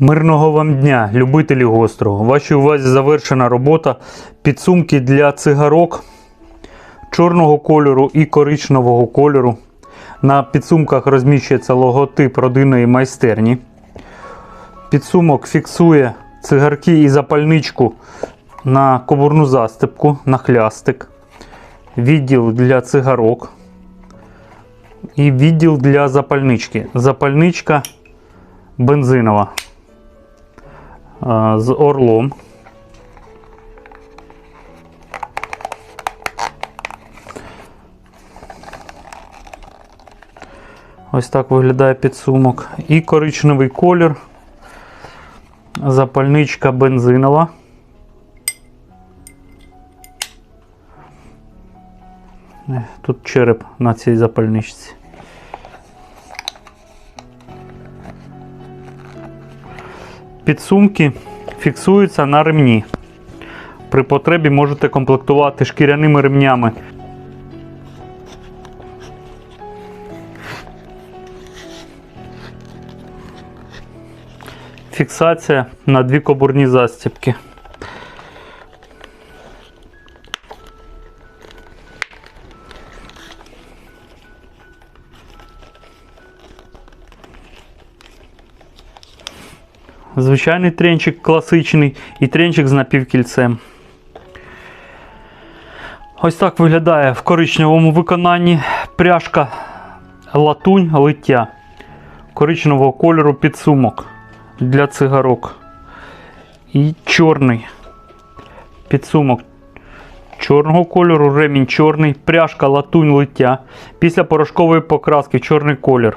Мирного вам дня, любителі гострого. Вашій увазі завершена робота підсумки для цигарок чорного кольору і коричневого кольору. На підсумках розміщується логотип родинної майстерні. Підсумок фіксує цигарки і запальничку на кобурну застебку, на хлястик, відділ для цигарок і відділ для запальнички. Запальничка бензинова з орлом. Ось так виглядає підсумок. І коричневий колір. Запальничка бензинова. Тут череп на цій запальничці. Підсумки фіксуються на ремні. При потребі можете комплектувати шкіряними ремнями. Фіксація на дві кобурні застібки. Звичайний тренчик класичний і тренчик з напівкільцем. Ось так виглядає в коричневому виконанні пряжка латунь лиття коричневого кольору підсумок для цигарок. І чорний підсумок чорного кольору, ремінь чорний, пряжка латунь лиття після порошкової покраски чорний колір.